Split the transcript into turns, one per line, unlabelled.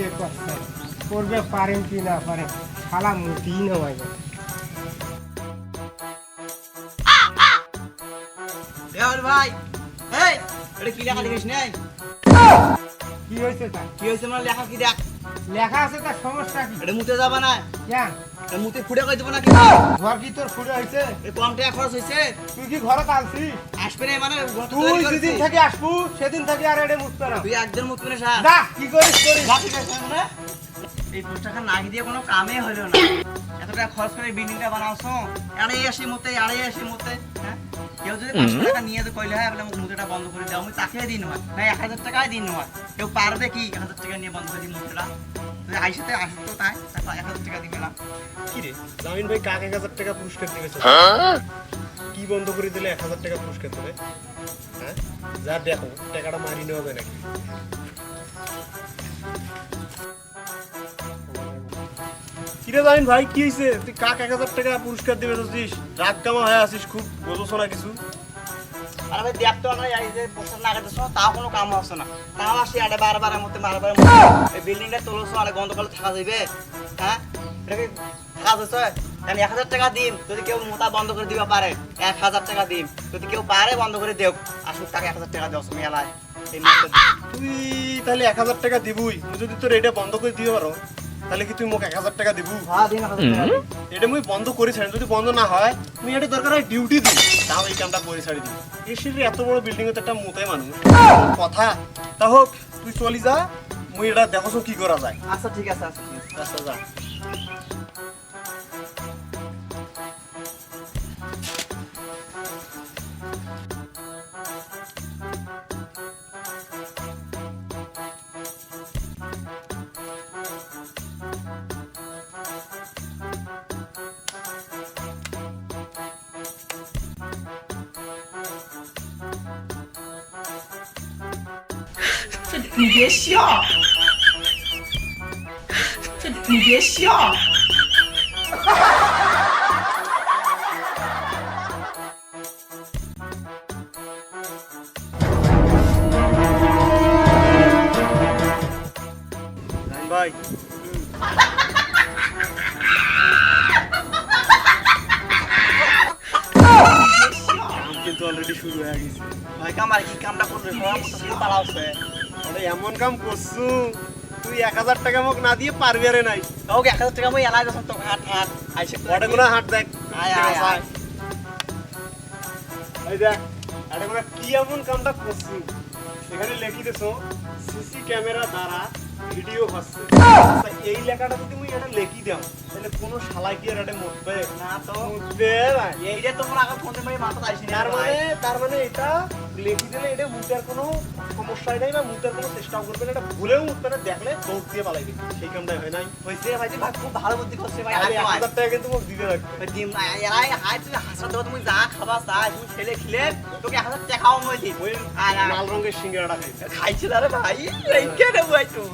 কে করছে করবে পারেন কি না পারেন শালা মুটিই না যায়
ভাই এই এটা কি লেখা দেখিস নাই?
কি হয়েছে তার
কি হয়েছে মানে লেখা কি দেখ?
লেখা আছে তার সমস্যা কি?
এটা মুতে যাবা না।
কেন?
এটা মুতে ফুটে কই দেবো না কি
ঘর কি তোর ফুটে হয়েছে?
এই কম টাকা খরচ হয়েছে।
তুই কি ঘরে কালছি?
আসবে না মানে তো
তুই যেদিন থেকে আসবু সেদিন থেকে আর এটা মুখতে না।
তুই একজন মুত করে সার
যা কি করিস করিস।
যা ঠিক আছে মানে। এই পোস্টারটা না দিয়ে কোনো কামে হলো না। এত টাকা খরচ করে বিল্ডিংটা বানাওছো? আড়ে আসি মতে আড়ে আসি মতে হ্যাঁ? কেউ যদি পাঁচশো টাকা নিয়ে তো কইলে হয় বলে মুতেটা বন্ধ করে দাও আমি তাকে দিন হয় না এক হাজার টাকায় দিন হয় কেউ পারবে কি এক হাজার টাকা নিয়ে বন্ধ করে দিই মুতেটা তুই আইসাতে আসতো তাই। তারপর এক হাজার টাকা দিবে না
কি রে? জামিন ভাই কাক এক হাজার টাকা পুরস্কার দিবে কি বন্ধ করে দিলে এক হাজার টাকা পুরস্কার দেবে? হ্যাঁ? যা দেখো টাকাটা মারি নেওয়া যায় নাকি? কিরে ভাই কি হয়েছে তুই কাক এক হাজার টাকা পুরস্কার দিবে বুঝছিস রাগ কামা হয়ে আছিস খুব বোঝোছো না কিছু?
আর আমি দেখতো না এই যে পোস্টার লাগাতেছ তাও কোনো কাম হচ্ছে না। তাও আসি আরে বারবার মধ্যে বারবার এই বিল্ডিংটা তোলছো আরে গন্ধ করলে থাকা যাবে হ্যাঁ? এটা থাকা যাচ্ছে আমি এক হাজার টাকা দিম যদি কেউ মোতা বন্ধ করে দিবা পারে এক হাজার টাকা দিম। যদি কেউ পারে বন্ধ করে দেও। আসুক তাকে এক হাজার টাকা দেও
তুই তাহলে এক হাজার টাকা দিবই। যদি তোর এটা বন্ধ করে দিতে পারো তাহলে কি তুই মোক এক হাজার টাকা দিবু?
হ্যাঁ।
এটা মুই বন্ধ করে ছাড়ি যদি বন্ধ না হয় তুমি এটা দরকার হয় ডিউটি দিই তাও এই কামটা করে ছাড়ি দিই এসির এত বড় বিল্ডিং এ তো একটা মোতাই মানুষ। কথা। তা হোক তুই চলি যা মুই এটা দেখো কি করা যায়।
আচ্ছা ঠিক আছে আচ্ছা ঠিক আছে।
আচ্ছা যা।
你别笑，这你别笑。
জান অলরেডি শুরু হয়ে গেছে।
ভাই কাম আর কি কামটা করবে? মতো শুধু
আরে এমন কাম করছু? তুই এক হাজার টাকা মোক না দিয়ে পারবি আরে নাই।
ওকে এক হাজার টাকা মই এলাই গেছো তো হাট হাট আইসে তো
ওটা হাট দেখ।
আয়, আয়, আয়।
এই দেখ কোনো কি এমন কামটা করছু? এখানে লেখি দেছো সিসি ক্যামেরা দ্বারা ভিডিও হচ্ছে এই লেখাটা যদি মুই এটা লেখি দাও তাহলে কোনো শালা কি এটা মুতবে
না তো।
মুতবে না।
এইটা তোমার আগে ফোন দিয়ে মাথা আইসি
তার মানে তার মানে এটা লেখি দিলে এটা মুতার কোনো সমস্যাই নাই বা মুতার কোনো চেষ্টাও করবে না। এটা ভুলেও মুতবে না দেখলে দৌড় দিয়ে পালাইবে সেই কামটাই হয় নাই।
হইছে ভাই ভাই খুব ভালো বুদ্ধি করছে ভাই
আরে
আয়
এক
আয়।
হাজার টাকা কিন্তু মোক দিতে
ওই ডিম না এলাই হাই তুই হাসা দেবো তুমি যা খাবা চা তুমি খেলে খেলে তোকে এক হাজার টাকাও মই দিই আয়।
লাল রঙের সিঙ্গারাটা খাইছে।
খাইছিল আরে ভাই এই কেন ভাই তুই